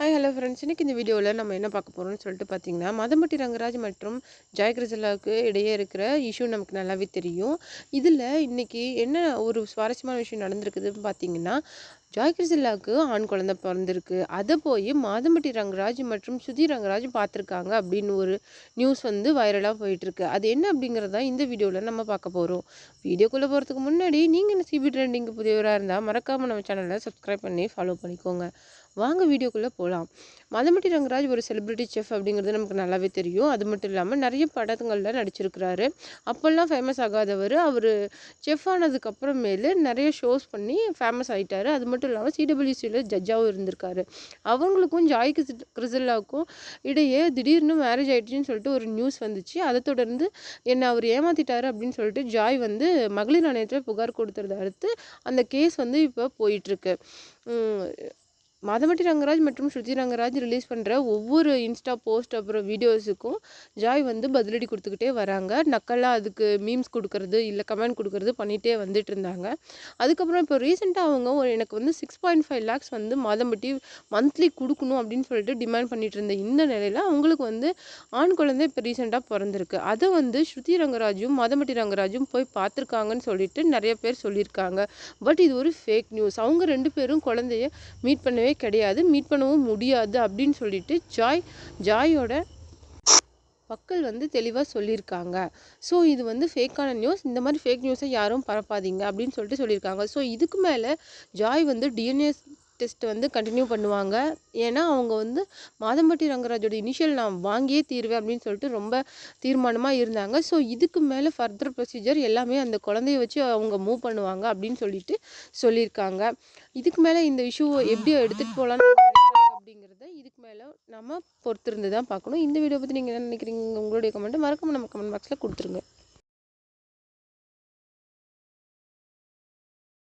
Hi hello friends இன்றைக்கி இந்த வீடியோவில் நம்ம என்ன பார்க்க போகிறோம்னு சொல்லிட்டு பார்த்தீங்கன்னா மதம்பட்டி ரங்கராஜ் மற்றும் ஜாய் கிரிசலாவுக்கு இடையே இருக்கிற இஷ்யூ நமக்கு நல்லாவே தெரியும். இதில் இன்றைக்கி என்ன ஒரு சுவாரஸ்யமான விஷயம் நடந்திருக்குதுன்னு பார்த்தீங்கன்னா ஜாய் கிரிசல்லாவுக்கு ஆண் குழந்தை பிறந்திருக்கு. அதை போய் மாதம்பட்டி ரங்கராஜ் மற்றும் சுதி ரங்கராஜ் பார்த்துருக்காங்க அப்படின்னு ஒரு நியூஸ் வந்து வைரலாக போயிட்டுருக்கு. அது என்ன அப்படிங்கிறத இந்த வீடியோவில் நம்ம பார்க்க போகிறோம் வீடியோக்குள்ளே போகிறதுக்கு முன்னாடி நீங்கள் என்ன சிபி ட்ரெண்டிங்கு புதியவராக இருந்தால் மறக்காமல் நம்ம சேனலை சப்ஸ்கிரைப் பண்ணி ஃபாலோ பண்ணிக்கோங்க. வாங்க வீடியோக்குள்ளே போகலாம் மதமட்டி ரங்கராஜ் ஒரு செலிப்ரிட்டி செஃப் அப்படிங்கிறது நமக்கு நல்லாவே தெரியும். அது மட்டும் இல்லாமல் நிறைய படங்களில் நடிச்சிருக்கிறாரு. அப்போல்லாம் ஃபேமஸ் ஆகாதவர். அவர் செஃப் ஆனதுக்கப்புறமேலு நிறைய ஷோஸ் பண்ணி ஃபேமஸ் ஆகிட்டார் அது மட்டும் இல்லாமல் சிடபிள்யூசியில் ஜட்ஜாகவும் இருந்திருக்காரு. அவங்களுக்கும் ஜாய் கிஸ் கிறிசல்லாவுக்கும் இடையே திடீர்னு மேரேஜ் ஆகிடுச்சின்னு சொல்லிட்டு ஒரு நியூஸ் வந்துச்சு. அதை தொடர்ந்து என்னை அவர் ஏமாற்றிட்டாரு அப்படின்னு சொல்லிட்டு ஜாய் வந்து மகளிர் ஆணையத்தில் புகார் கொடுத்துறத அடுத்து அந்த கேஸ் வந்து இப்போ போயிட்டுருக்கு மாதவட்டி ரங்கராஜ் மற்றும் ஸ்ருதி ரங்கராஜ் ரிலீஸ் பண்ணுற ஒவ்வொரு இன்ஸ்டா போஸ்ட் அப்புறம் வீடியோஸுக்கும் ஜாய் வந்து பதிலடி கொடுத்துக்கிட்டே வராங்க. நக்கலாக அதுக்கு மீம்ஸ் கொடுக்கறது இல்லை கமெண்ட் கொடுக்கறது பண்ணிகிட்டே வந்துட்டு இருந்தாங்க. அதுக்கப்புறம் இப்போ ரீசெண்டாக அவங்க ஒரு எனக்கு வந்து சிக்ஸ் பாயிண்ட் ஃபைவ் லேக்ஸ் வந்து மாதம்பட்டி மந்த்லி கொடுக்கணும் அப்படின்னு சொல்லிட்டு டிமாண்ட் பண்ணிட்டு இருந்த இந்த நிலையில் அவங்களுக்கு வந்து ஆண் குழந்தை இப்போ ரீசெண்டாக பிறந்திருக்கு. அதை வந்து ஸ்ருதி ரங்கராஜும் மாதம்பட்டி ரங்கராஜும் போய் பார்த்துருக்காங்கன்னு சொல்லிட்டு நிறைய பேர் சொல்லியிருக்காங்க. பட் இது ஒரு ஃபேக் நியூஸ் அவங்க ரெண்டு பேரும் குழந்தைய மீட் பண்ணவே கிடையாது. மீட் பண்ணவும் முடியாது அப்படின்னு சொல்லிட்டு ஜாய் ஜாயோட மக்கள் வந்து தெளிவாக சொல்லியிருக்காங்க. ஸோ இது வந்து ஃபேக்கான நியூஸ் இந்த மாதிரி ஃபேக் நியூஸை யாரும் பரப்பாதீங்க அப்படின்னு சொல்லிட்டு சொல்லியிருக்காங்க. ஸோ இதுக்கு மேலே ஜாய் வந்து டிஎன்ஏ டெஸ்ட் வந்து கண்டினியூ பண்ணுவாங்க. ஏன்னா அவங்க வந்து மாதம்பட்டி ரங்கராஜோட இனிஷியல் நான் வாங்கியே தீருவேன் அப்படின்னு சொல்லிட்டு ரொம்ப தீர்மானமாக இருந்தாங்க. ஸோ இதுக்கு மேலே ஃபர்தர் ப்ரொசீஜர் எல்லாமே அந்த குழந்தைய வச்சு அவங்க மூவ் பண்ணுவாங்க அப்படின்னு சொல்லிட்டு சொல்லியிருக்காங்க. இதுக்கு மேலே இந்த இஷ்யூவை எப்படி எடுத்துகிட்டு போகலான்னு அப்படிங்கிறத இதுக்கு மேலே நம்ம பொறுத்திருந்து தான் பார்க்கணும். இந்த வீடியோ பற்றி நீங்கள் என்ன நினைக்கிறீங்க? உங்களுடைய கமெண்ட்டை மறக்காம நம்ம கமெண்ட் பாக்ஸில் கொடுத்துருங்க.